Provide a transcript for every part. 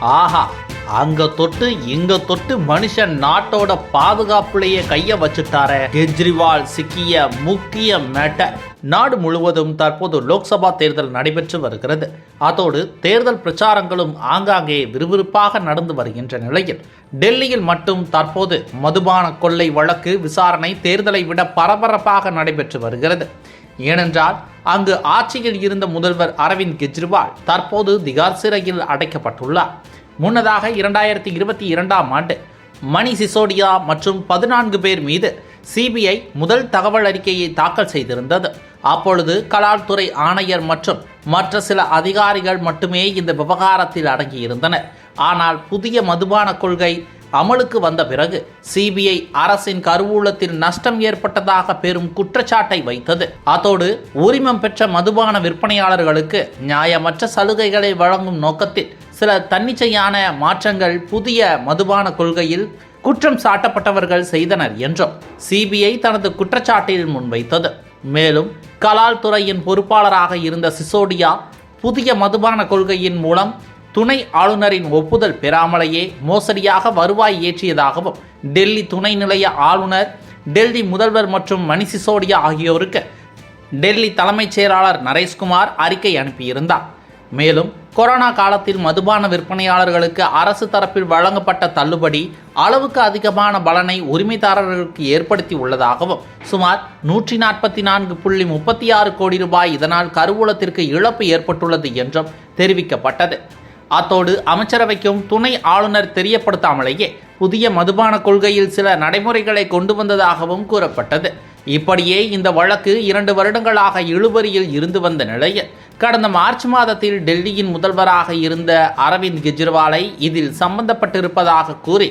ஆஹா அங்க தொட்டு இங்க தொட்டு மனுஷன் நாட்டோட பாதுகாப்புலயே கைய வச்சுட்டாரே. கெஜ்ரிவால் சிக்கிய முக்கிய மேட்டர் நாடு முழுவதும் தற்போது லோக்சபா தேர்தல் நடைபெற்று வருகிறது. அதோடு தேர்தல் பிரச்சாரங்களும் ஆங்காங்கே விறுவிறுப்பாக நடந்து வருகின்ற நிலையில் டெல்லியில் மட்டும் தற்போது மதுபான கொள்ளை வழக்கு விசாரணை தேர்தலை விட பரபரப்பாக நடைபெற்று வருகிறது. ஏனென்றால் அங்கு ஆட்சியில் இருந்த முதல்வர் அரவிந்த் கெஜ்ரிவால் தற்போது திகார் சிறையில் அடைக்கப்பட்டுள்ளார். முன்னதாக இரண்டாயிரத்தி இருபத்தி இரண்டாம் ஆண்டு மணி சிசோடியா மற்றும் பதினான்கு பேர் மீது சிபிஐ முதல் தகவல் அறிக்கையை தாக்கல் செய்திருந்தது. அப்பொழுது கலால்துறை ஆணையர் மற்றும் மற்ற சில அதிகாரிகள் மட்டுமே இந்த விவகாரத்தில் அடங்கியிருந்தனர். ஆனால் புதிய மதுபான கொள்கை அமலுக்கு வந்த பிறகு சிபிஐ அரசின் கருவூலத்தில் நஷ்டம் ஏற்பட்டதாக பெரும் குற்றச்சாட்டை வைத்தது. அதோடு உரிமம் பெற்ற மதுபான விற்பனையாளர்களுக்கு நியாயமற்ற சலுகைகளை வழங்கும் நோக்கத்தில் சில தன்னிச்சையான மாற்றங்கள் புதிய மதுபான கொள்கையில் குற்றம் சாட்டப்பட்டவர்கள் செய்தனர் என்றும் சிபிஐ தனது குற்றச்சாட்டில் முன்வைத்தது. மேலும் கலால் துறையின் பொறுப்பாளராக இருந்த சிசோடியா புதிய மதுபான கொள்கையின் மூலம் துணை ஆளுநரின் ஒப்புதல் பெறாமலேயே மோசடியாக வருவாய் ஏற்றியதாகவும் டெல்லி துணை நிலைய ஆளுநர் டெல்லி முதல்வர் மற்றும் மணி சிசோடியா ஆகியோருக்கு டெல்லி தலைமைச் செயலாளர் நரேஷ்குமார் அறிக்கை அனுப்பியிருந்தார். மேலும் கொரோனா காலத்தில் மதுபான விற்பனையாளர்களுக்கு அரசு தரப்பில் வழங்கப்பட்ட தள்ளுபடி அளவுக்கு அதிகமான பலனை உரிமைதாரர்களுக்கு ஏற்படுத்தி உள்ளதாகவும் சுமார் நூற்றி நாற்பத்தி நான்கு புள்ளி முப்பத்தி ஆறு கோடி ரூபாய் இதனால் கருவூலத்திற்கு இழப்பு ஏற்பட்டுள்ளது என்றும் தெரிவிக்கப்பட்டது. அத்தோடு அமைச்சரவைக்கும் துணை ஆளுநர் தெரியப்படுத்தாமலேயே புதிய மதுபான கொள்கையில் சில நடைமுறைகளை கொண்டு வந்ததாகவும் கூறப்பட்டது. இப்படியே இந்த வழக்கு இரண்டு வருடங்களாக இழுபறியில் இருந்து வந்த நிலையில் கடந்த மார்ச் மாதத்தில் டெல்லியின் முதல்வராக இருந்த அரவிந்த் கெஜ்ரிவாலை இதில் சம்பந்தப்பட்டிருப்பதாக கூறி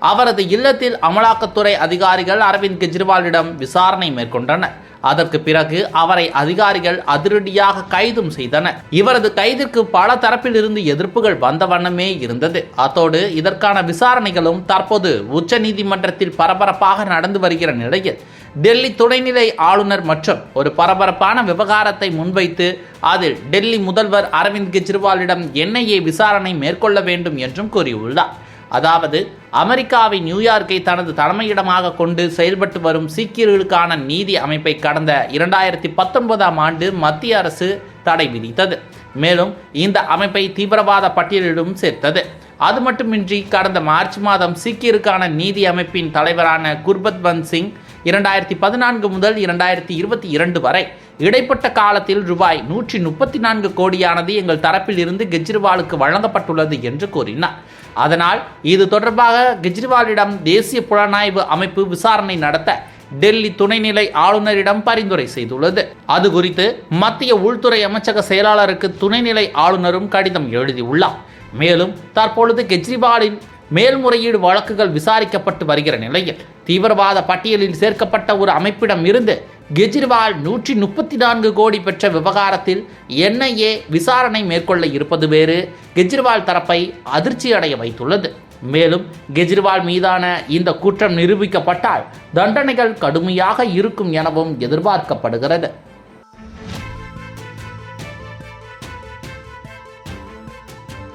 அவரது இல்லத்தில் அமலாக்கத்துறை அதிகாரிகள் அரவிந்த் கெஜ்ரிவாலிடம் விசாரணை மேற்கொண்டனர். அதற்கு பிறகு அவரை அதிகாரிகள் அதிரடியாக கைதும் செய்தனர். இவரது கைதிற்கு பல தரப்பில் இருந்து எதிர்ப்புகள் வந்த வண்ணமே இருந்தது. அத்தோடு இதற்கான விசாரணைகளும் தற்போது உச்சநீதிமன்றத்தில் பரபரப்பாக நடந்து வருகிற நிலையில் டெல்லி துணைநிலை ஆளுநர் மற்றும் ஒரு பரபரப்பான விவகாரத்தை முன்வைத்து அதில் டெல்லி முதல்வர் அரவிந்த் கெஜ்ரிவாலிடம் என்ஐஏ விசாரணை மேற்கொள்ள வேண்டும் என்றும் கூறியுள்ளார். அதாவது அமெரிக்காவின் நியூயார்க்கை தனது தலைமையிடமாக கொண்டு செயல்பட்டு வரும் சீக்கியர்களுக்கான நீதி அமைப்பை கடந்த இரண்டாயிரத்தி பத்தொன்பதாம் ஆண்டு மத்திய அரசு தடை விதித்தது. மேலும் இந்த அமைப்பை தீவிரவாத பட்டியலிலும் சேர்த்தது. அது மட்டுமின்றி கடந்த மார்ச் மாதம் சீக்கியருக்கான நீதி அமைப்பின் தலைவரான குர்பத் பந்த் சிங் இரண்டாயிரத்தி பதினான்கு முதல் இரண்டாயிரத்தி இருபத்தி இரண்டு வரை. இடைப்பட்ட காலத்தில் ரூபாய் நூற்றி முப்பத்தி நான்கு கோடியானது எங்கள் தரப்பில் இருந்து கெஜ்ரிவாலுக்கு வழங்கப்பட்டுள்ளது என்று கூறினார். அதனால் இது தொடர்பாக கெஜ்ரிவாலிடம் தேசிய புலனாய்வு அமைப்பு விசாரணை நடத்த டெல்லி துணைநிலை ஆளுநரிடம் பரிந்துரை செய்துள்ளது. அது குறித்து மத்திய உள்துறை அமைச்சக செயலாளருக்கு துணைநிலை ஆளுநரும் கடிதம் எழுதியுள்ளார். மேலும் தற்பொழுது கெஜ்ரிவாலின் மேல்முறையீடு வழக்குகள் விசாரிக்கப்பட்டு வருகிற நிலையில் தீவிரவாத பட்டியலில் சேர்க்கப்பட்ட ஒரு அமைப்பிடம் இருந்து கெஜ்ரிவால் நூற்றி முப்பத்தி நான்கு கோடி பெற்ற விவகாரத்தில் என்ஐஏ விசாரணை மேற்கொள்ள இருப்பது வேறு. கெஜ்ரிவால் தரப்பை அதிர்ச்சி அடைய வைத்துள்ளது. மேலும் கெஜ்ரிவால் மீதான இந்த குற்றம் நிரூபிக்கப்பட்டால் தண்டனைகள் கடுமையாக இருக்கும் எனவும் எதிர்பார்க்கப்படுகிறது.